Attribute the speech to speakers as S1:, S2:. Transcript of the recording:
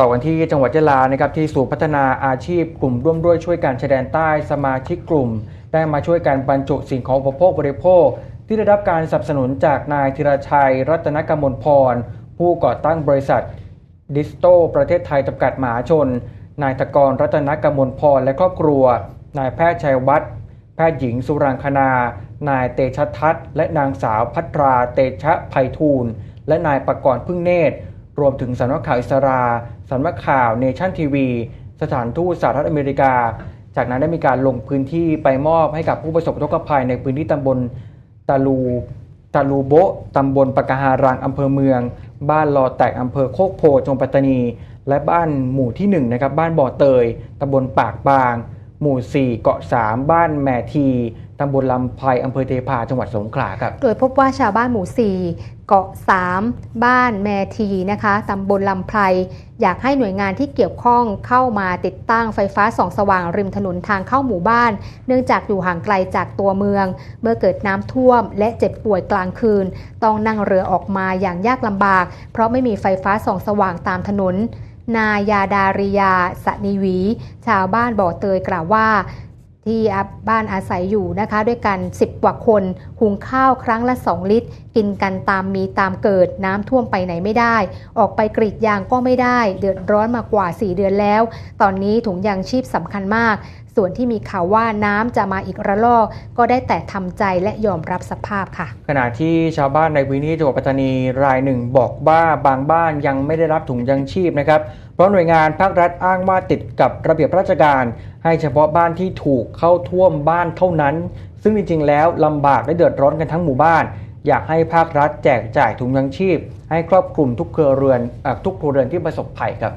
S1: ต่อกันที่จังหวัดยะลานะครับที่ศูนย์พัฒนาอาชีพกลุ่มร่วมด้วยช่วยการชายแดนใต้สมาชิกกลุ่ม ได้มาช่วยกันบรรจุสิ่งของอุปโภคบริโภค ที่ได้รับการสนับสนุนจากนายธีรชัย รัตนกมลพร ผู้ก่อตั้งบริษัท ดิสโตประเทศไทยจำกัดมหาชน นายตะกรรัตนกมลพรและครอบครัว นายแพทย์ชัยวัฒน์แพทย์หญิงสุรังคณา นายเตชะทัศน์และนางสาวพัตราเตชะไพฑูรย์และนายประกรณ์พึ่งเนตรรวมถึงสำนักข่าวอิสรา สำนักข่าวเนชั่นทีวีสถานทูตสหรัฐอเมริกา จากนั้นได้มีการลงพื้นที่ไปมอบให้กับผู้ประสบอุทกภัยในพื้นที่ตำบลตาลูตาลูโบตำบลปากาหารังอำเภอเมือง บ้านลอแตกอำเภอโคกโพจังหวัดปัตตานี และบ้านหมู่ที่1นะครับบ้านบ่อเตยตำบลปากบาง หมู่ 4 เกาะ 3 บ้านแมที ตำบลลำไพอำเภอเทพาจังหวัดสงขลาครับ
S2: โดยพบว่าชาวบ้านหมู่ 4 เกาะ 3 บ้านแมทีนะคะตำบลลำไพอยากให้หน่วยงานที่เกี่ยวข้องเข้ามาติดตั้งไฟฟ้าส่องสว่างริมถนนทางเข้าหมู่บ้าน เนื่องจากอยู่ห่างไกลจากตัวเมือง เมื่อเกิดน้ำท่วม และเจ็บป่วยกลางคืน ต้องนั่งเรือออกมาอย่างยากลำบาก เพราะไม่มีไฟฟ้าส่องสว่างตามถนนนายาดาริยาสนิวี ชาวบ้านบ่อเตยกล่าวว่า ที่บ้านอาศัยอยู่นะคะด้วยกัน 10 กว่าคน หุงข้าวครั้งละ 2 ลิตร กินกันตามมีตามเกิดน้ำท่วมไปไหนไม่ได้ ออกไปกรีดยางก็ไม่ได้ เดือดร้อนมากว่า 4 เดือนแล้ว ตอนนี้ถุงยางชีพสำคัญมาก ส่วนที่มีข่าวว่าน้ำจะมาอีกระลอก ก็ได้แต่ทำใจและยอมรับสภาพค่ะ
S1: ขณะที่ชาวบ้านในพื้นที่จังหวัดปัตตานีรายหนึ่งบอกว่าบางบ้านยังไม่ได้รับถุงยังชีพนะครับ เพราะหน่วยงานภาครัฐอ้างว่าติดกับระเบียบราชการ ให้เฉพาะบ้านที่ถูกเข้าท่วมบ้านเท่านั้น ซึ่งจริงๆ แล้วลำบากและเดือดร้อนกันทั้งหมู่บ้าน อยากให้ภาครัฐแจกจ่ายถุงยังชีพ ให้ครอบคลุมทุกครัวเรือนอทุกครัวเรือนที่ประสบภัยครับ